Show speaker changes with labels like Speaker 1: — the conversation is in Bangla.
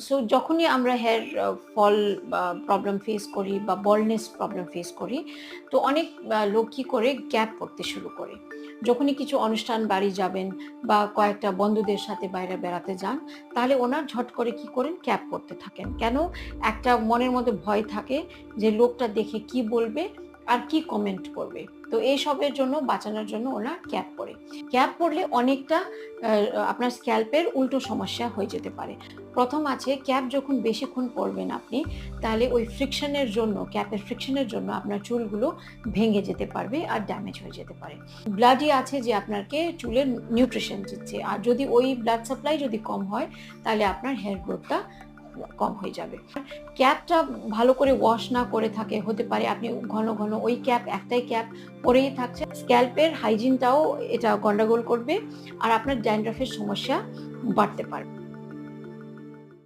Speaker 1: সো যখনই আমরা হেয়ার ফল প্রবলেম ফেস করি বা বলনেস প্রবলেম ফেস করি, তো অনেক লোক কী করে গ্যাপ পড়তে শুরু করে। যখনই কিছু অনুষ্ঠান বাড়ি যাবেন বা কয়েকটা বন্ধুদের সাথে বাইরে বেড়াতে যান, তাহলে ওনার ঝট করে কি করেন? ক্যাপ করতে থাকেন। কেন? একটা মনের মধ্যে ভয় থাকে যে, লোকটা দেখে কি বলবে? আর কি কমেন্ট করবে? তো এইসবের জন্য, বাঁচানোর জন্য ওনার ক্যাপ পরে ক্যাপ পরলে অনেকটা আপনার স্ক্যাল্পের উল্টো সমস্যা হয়ে যেতে পারে। প্রথম আছে ক্যাপ যখন বেশিক্ষণ পরবেন আপনি, তাহলে ওই ফ্রিকশনের জন্য ক্যাপের ফ্রিকশনের জন্য আপনার চুলগুলো ভেঙে যেতে পারবে আর ড্যামেজ হয়ে যেতে পারে। ব্লাডই আছে যে আপনাকে চুলের নিউট্রিশন দিচ্ছে। আর যদি ওই ব্লাড সাপ্লাই যদি কম হয়, তাহলে আপনার হেয়ার গ্রোথটা কম হয়ে যাবে। ক্যাপটা ভালো করে ওয়াশ না করে থাকে, হতে পারে আপনি ঘন ঘন ওই ক্যাপ, একটাই ক্যাপ পরেই থাকছে। স্ক্যাল্পের হাইজিনটাও এটা গন্ডগোল করবে আর আপনার ড্যান্ড্রাফের সমস্যা বাড়তে পারে